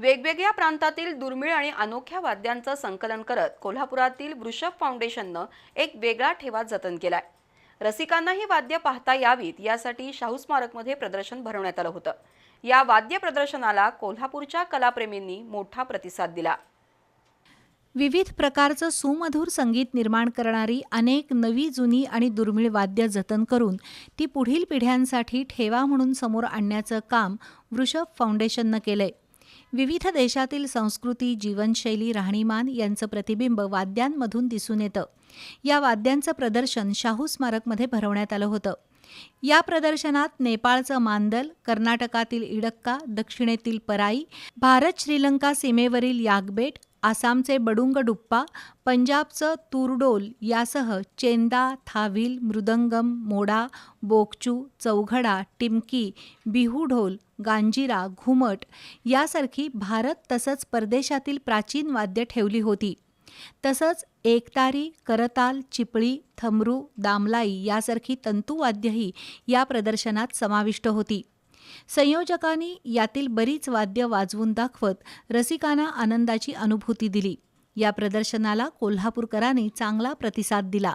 वेगवेगळ्या प्रांतातील दुर्मिळ आणि अनोख्या वाद्यांचं संकलन करत कोल्हापुरातील वृषभ फाउंडेशननं एक वेगळा ठेवा जतन केलाय. रसिकांना ही वाद्य पाहता यावीत यासाठी शाहू स्मारकमध्ये प्रदर्शन भरवण्यात आलं होतं. या वाद्य प्रदर्शनाला कोल्हापूरच्या कलाप्रेमींनी मोठा प्रतिसाद दिला. विविध प्रकारचं सुमधुर संगीत निर्माण करणारी अनेक नवी जुनी आणि दुर्मिळ वाद्य जतन करून ती पुढील पिढ्यांसाठी ठेवा म्हणून समोर आणण्याचं काम वृषभ फाउंडेशननं केलंय. विविध देशातील संस्कृती जीवनशैली राहणीमान यांचं प्रतिबिंब वाद्यांमधून दिसून येतं. या वाद्यांचं प्रदर्शन शाहू स्मारकमध्ये भरवण्यात आलं होतं. या प्रदर्शनात नेपाळचं मांदल कर्नाटकातील इडक्का दक्षिणेतील पराई भारत श्रीलंका सीमेवरील यागबेट आसामचे बडुंगडुप्पा पंजाबचं तुरडोल यासह चेंदा थाविल मृदंगम मोडा बोकचू चौघडा टिमकी बिहूढोल गांजिरा घुमट यासारखी भारत तसंच परदेशातील प्राचीन वाद्य ठेवली होती. तसंच एकतारी करताल चिपळी थमरू दामलाई यासारखी तंतुवाद्यही या प्रदर्शनात समाविष्ट होती. संयोजकांनी यातील बरीच वाद्य वाजवून दाखवत रसिकांना आनंदाची अनुभूती दिली. या प्रदर्शनाला कोल्हापूरकरांनी चांगला प्रतिसाद दिला.